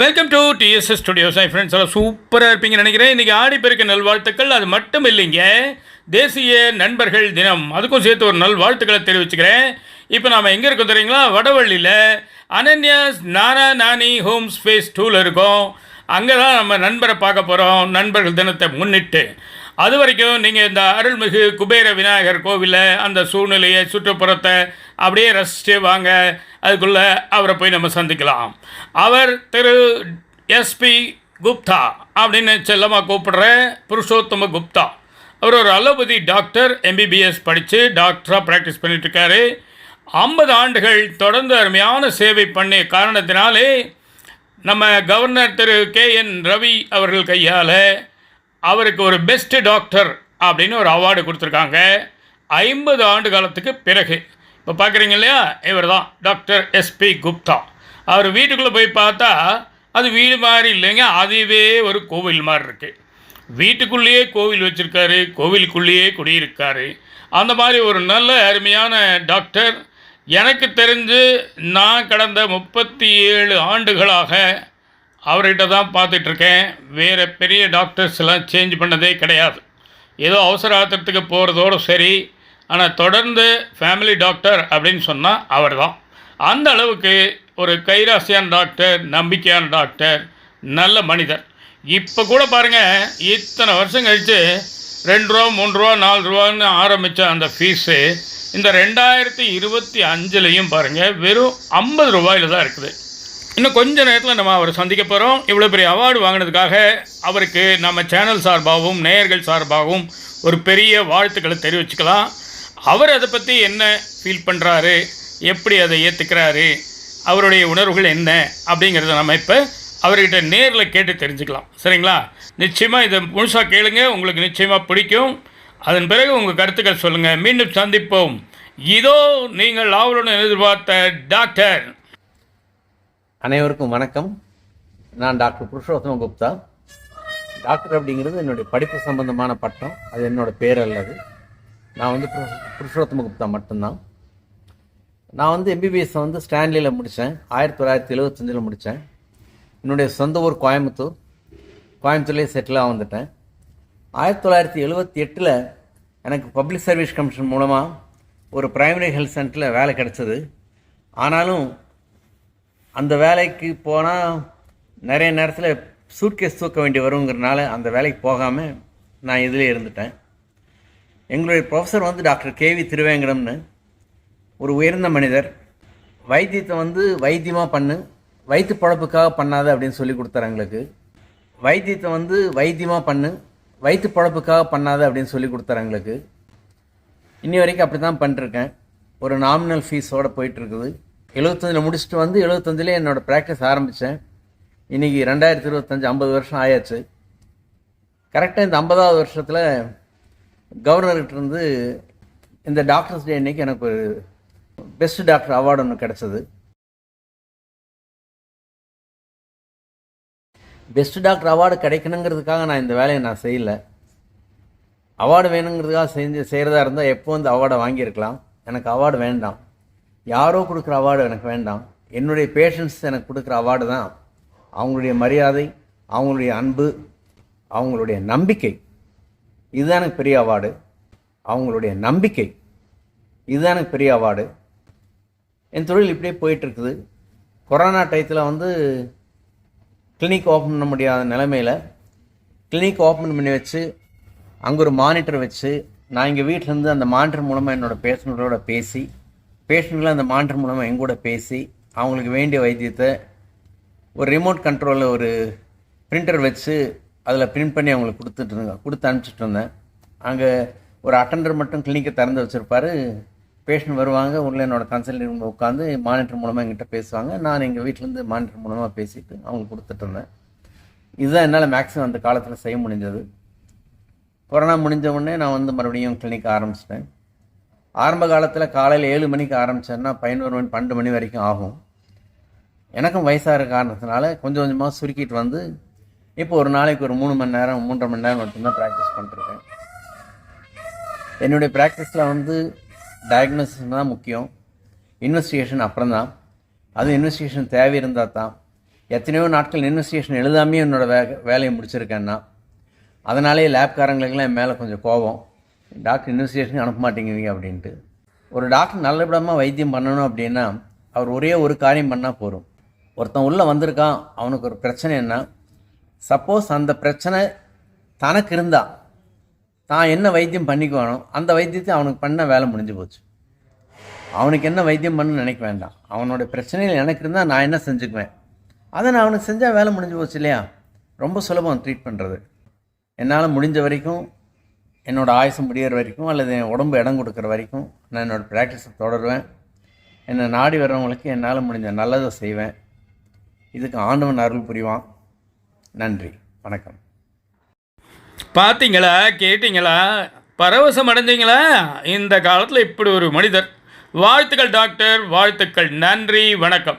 Welcome to TSS studios hi friends எல்லாம் சூப்பராக இருப்பீங்கன்னு நினைக்கிறேன். இன்றைக்கி ஆடிப்பெருக்க நல்வாழ்த்துக்கள். அது மட்டும் இல்லைங்க. தேசிய நண்பர்கள் தினம். அதுக்கும் சேர்த்து ஒரு நல்வாழ்த்துக்களை தெரிவிச்சுக்கிறேன். இப்போ நாம் எங்கே இருக்கோம் தெரியுங்களா? வடவள்ளியில் அனன்யாஸ் நானா நானி ஹோம் ஸ்பேஸ் டூவில் இருக்கோம். அங்கே தான் நம்ம நண்பரை பார்க்க போகிறோம் நண்பர்கள் தினத்தை முன்னிட்டு. அது வரைக்கும் நீங்கள் இந்த அருள்மிகு குபேர விநாயகர் கோவிலில் அந்த சூழ்நிலையை சுற்றுப்புறத்தை அப்படியே ரசித்து வாங்க. அதுக்குள்ளே அவரை போய் நம்ம சந்திக்கலாம். அவர் திரு எஸ்பி குப்தா அப்படின்னு செல்லமாக கூப்பிடுற புருஷோத்தம குப்தா. அவர் ஒரு அலோபதி டாக்டர் எம்பிபிஎஸ் படித்து டாக்டராக ப்ராக்டிஸ் பண்ணிட்டுருக்காரு. ஐம்பது ஆண்டுகள் தொடர்ந்து அருமையான சேவை பண்ணிய காரணத்தினாலே நம்ம governor Thiru K N Ravi அவர்கள் கையால் அவருக்கு ஒரு பெஸ்ட் டாக்டர் அப்படின்னு ஒரு அவார்டு கொடுத்துருக்காங்க. ஐம்பது ஆண்டு காலத்துக்கு பிறகு. இப்போ பார்க்குறீங்க இல்லையா இவர் தான் டாக்டர் எஸ்பி குப்தா அவர் வீட்டுக்குள்ளே போய் பார்த்தா அது வீடு மாதிரி இல்லைங்க அதுவே ஒரு கோவில் மாதிரி இருக்குது வீட்டுக்குள்ளேயே கோவில் வச்சுருக்காரு கோவிலுக்குள்ளேயே குடியிருக்காரு. அந்த மாதிரி ஒரு நல்ல அருமையான டாக்டர் எனக்கு தெரிஞ்சு நான் கடந்த முப்பத்தி ஏழு ஆண்டுகளாக அவர்கிட்ட தான் பார்த்துட்ருக்கேன். வேறு பெரிய டாக்டர்ஸ் எல்லாம் சேஞ்ச் பண்ணதே கிடையாது. ஏதோ அவசர ஆத்திரத்துக்கு போகிறதோடு சரி. ஆனால் தொடர்ந்து ஃபேமிலி டாக்டர் அப்படின்னு சொன்னால் அவர் தான் அந்த அளவுக்கு ஒரு கைராசியான டாக்டர் நம்பிக்கையான டாக்டர் நல்ல மனிதர். இப்போ கூட பாருங்கள் இத்தனை வருஷம் கழித்து ரெண்டு ரூபா மூணு ரூபா நாலு ரூபான்னு ஆரம்பித்த அந்த ஃபீஸு இந்த ரெண்டாயிரத்தி இருபத்தி அஞ்சுலேயும் பாருங்கள் வெறும் ஐம்பது ரூபாயில் தான் இருக்குது. இன்னும் கொஞ்ச நேரத்தில் நம்ம அவரை சந்திக்க போகிறோம் இவ்வளோ பெரிய அவார்டு வாங்கினதுக்காக அவருக்கு நம்ம சேனல் சார்பாகவும் நேயர்கள் சார்பாகவும் ஒரு பெரிய வாழ்த்துக்களை தெரிவிச்சுக்கலாம். அவர் அதை பற்றி என்ன ஃபீல் பண்ணுறாரு எப்படி அதை ஏற்றுக்கிறாரு அவருடைய உணர்வுகள் என்ன? அப்படிங்கிறத நம்ம இப்போ அவர்கிட்ட நேரில் கேட்டு தெரிஞ்சுக்கலாம். சரிங்களா? நிச்சயமாக இதை முழுசாக கேளுங்க. உங்களுக்கு நிச்சயமாக பிடிக்கும். அதன் பிறகு உங்கள் கருத்துக்கள் சொல்லுங்கள் மீண்டும் சந்திப்போம். இதோ நீங்கள் ஆவலுடன் எதிர்பார்த்த டாக்டர் அனைவருக்கும் வணக்கம். நான் டாக்டர் புருஷோத்தம குப்தா. டாக்டர் அப்படிங்கிறது என்னுடைய படிப்பு சம்பந்தமான பட்டம். அது என்னோட பேர் அல்லது. நான் வந்து புருஷோத்தம குப்தா மட்டும்தான். நான் வந்து எம்பிபிஎஸ் வந்து ஸ்டான்லியில் முடித்தேன். ஆயிரத்தி தொள்ளாயிரத்தி எழுபத்தஞ்சில் முடித்தேன். என்னுடைய சொந்த ஊர் கோயம்புத்தூர். கோயம்புத்தூர்லேயே செட்டிலாக வந்துட்டேன். ஆயிரத்தி தொள்ளாயிரத்தி எழுபத்தி எட்டில் எனக்கு பப்ளிக் சர்வீஸ் கமிஷன் மூலமாக ஒரு பிரைமரி ஹெல்த் சென்டரில் வேலை கிடச்சிது. ஆனாலும் அந்த வேலைக்கு போனால் நிறைய நேரத்தில் சூட்கேஸ் தூக்க வேண்டி வருங்கிறனால அந்த வேலைக்கு போகாமல் நான் இதிலே இருந்துட்டேன். எங்களுடைய ப்ரொஃபஸர் வந்து டாக்டர் கேவி திருவேங்கடம்னு ஒரு உயர்ந்த மனிதர். வைத்தியத்தை வந்து வைத்தியமாக பண்ணு வயிற்று பழப்புக்காக பண்ணாத அப்படின்னு சொல்லி கொடுத்தாரு எங்களுக்கு. வைத்தியத்தை வந்து வைத்தியமாக பண்ணு வயிற்று பழப்புக்காக பண்ணாத அப்படின்னு சொல்லி கொடுத்தாரு எங்களுக்கு. இன்னி வரைக்கும் அப்படி தான் பண்ணிருக்கேன் ஒரு நாமினல் ஃபீஸோடு போயிட்டுருக்குது எழுபத்தஞ்சில் முடிச்சுட்டு வந்து எழுபத்தஞ்சிலே என்னோடய ப்ராக்டிஸ் ஆரம்பித்தேன் இன்றைக்கி ரெண்டாயிரத்தி இருபத்தஞ்சி ஐம்பது வருஷம் ஆயாச்சு. கரெக்டாக இந்த ஐம்பதாவது வருஷத்தில் கவர்னர்கிட்டருந்து இந்த டாக்டர்ஸ் டே அன்றைக்கி எனக்கு ஒரு பெஸ்ட் டாக்டர் அவார்டு ஒன்று கிடச்சிது. பெஸ்ட் டாக்டர் அவார்டு கிடைக்கணுங்கிறதுக்காக நான் இந்த வேலையை நான் செய்யலை. அவார்டு வேணுங்கிறதுக்காக செஞ்சு செய்கிறதா இருந்தால் எப்போ வந்து அவார்டை வாங்கியிருக்கலாம். எனக்கு அவார்டு வேண்டாம். யாரோ கொடுக்குற அவார்டு எனக்கு வேண்டாம். என்னுடைய பேஷன்ஸ் எனக்கு கொடுக்குற அவார்டு தான். அவங்களுடைய மரியாதை அவங்களுடைய அன்பு அவங்களுடைய நம்பிக்கை. இதுதான் எனக்கு பெரிய அவார்டு. அவங்களுடைய நம்பிக்கை. இதுதான் எனக்கு பெரிய அவார்டு. என் தொழில் இப்படியே போயிட்டுருக்குது. கொரோனா டயத்தில் வந்து கிளினிக் ஓப்பன் பண்ண முடியாத நிலமையில் கிளினிக் ஓப்பன் பண்ணி வச்சு அங்கே ஒரு மானிட்டர் வச்சு நான் இங்கே வீட்டிலேருந்து அந்த மானிட்டர் மூலமாக என்னோடய பேஷண்ட்டோட பேசி பேஷண்ட்களை அந்த மானிட்டர் மூலமாக எங்கூட பேசி அவங்களுக்கு வேண்டிய வைத்தியத்தை ஒரு ரிமோட் கண்ட்ரோலில் ஒரு பிரிண்டர் வச்சு அதில் பிரிண்ட் பண்ணி அவங்களுக்கு கொடுத்துட்டு இருந்தேன். கொடுத்து அனுப்பிச்சிட்டு இருந்தேன். அங்கே ஒரு அட்டண்டர் மட்டும் கிளினிக்கை திறந்து வச்சுருப்பாரு. பேஷண்ட் வருவாங்க உள்ள என்னோடய கன்சல்டிங் ரூமில் உட்காந்து மானிட்டர் மூலமாக எங்கிட்ட பேசுவாங்க. நான் எங்கள் வீட்டிலேருந்து மானிட்டர் மூலமாக பேசிட்டு அவங்களுக்கு கொடுத்துட்டு இருந்தேன். இதுதான் என்னால் மேக்ஸிமம் அந்த காலத்தில் செய்ய முடிஞ்சது. கொரோனா முடிஞ்ச உடனே நான் வந்து மறுபடியும் கிளினிக் ஆரம்பிச்சிட்டேன். ஆரம்ப காலத்தில் காலையில் ஏழு மணிக்கு ஆரம்பித்தேன்னா பதினோரு மணி பன்னெண்டு மணி வரைக்கும் ஆகும். எனக்கும் வயசாகிற காரணத்தினால கொஞ்சம் கொஞ்சமாக சுருக்கிட்டு வந்து இப்போ ஒரு நாளைக்கு ஒரு மூணு மணி நேரம் மூன்றரை மணி நேரம் மட்டும்தான் ப்ராக்டிஸ் பண்ணிருக்கேன் என்னுடைய ப்ராக்டிஸில் வந்து டயக்னோசிஸ் தான் முக்கியம். இன்வெஸ்டிகேஷன் அப்புறம் தான் அது இன்வெஸ்டிகேஷன் தேவை இருந்தால் தான். எத்தனையோ நாட்கள் இன்வெஸ்டிகேஷன் எழுதாமே என்னோட வே வேலையை முடிச்சிருக்கேன்னா அதனாலே லேப்காரங்களுக்கெல்லாம் என் மேலே கொஞ்சம் கோபம். டாக்டர் இன்வெஸ்டிகேஷன் அனுப்ப மாட்டேங்குவீங்க அப்படின்ட்டு. ஒரு டாக்டர் நல்லபடமாக வைத்தியம் பண்ணணும் அப்படின்னா அவர் ஒரே ஒரு காரியம் பண்ணால் போதும். ஒருத்தன் உள்ளே வந்திருக்கான் அவனுக்கு ஒரு பிரச்சனை என்ன? சப்போஸ் அந்த பிரச்சனை தனக்கு இருந்தா தான் என்ன வைத்தியம் பண்ணிக்குவானோ அந்த வைத்தியத்தை அவனுக்கு பண்ண வேலை முடிஞ்சு போச்சு. அவனுக்கு என்ன வைத்தியம் பண்ணணும்னு நினைக்க வேண்டாம். அவனோட பிரச்சனையில் எனக்கு இருந்தால் நான் என்ன செஞ்சுக்குவேன்? அதை நான் அவனுக்கு செஞ்சால் வேலை முடிஞ்சு போச்சு இல்லையா? ரொம்ப சுலபம் ட்ரீட் பண்ணுறது என்னால் முடிஞ்ச வரைக்கும் என்னோடய ஆயுசம் முடிகிற வரைக்கும் அல்லது என் உடம்பு இடம் கொடுக்குற வரைக்கும் நான் என்னோடய ப்ராக்டிஸை தொடருவேன். என்னை நாடி வர்றவங்களுக்கு என்னால் முடிஞ்ச நல்லதை செய்வேன். இதுக்கு ஆண்டவன் அருள் புரிவான். நன்றி. வணக்கம். பார்த்தீங்களா கேட்டிங்களா? பரவசம் அடைஞ்சிங்களா இந்த காலத்தில் இப்படி ஒரு மனிதர். வாழ்த்துக்கள் டாக்டர். வாழ்த்துக்கள். நன்றி. வணக்கம்.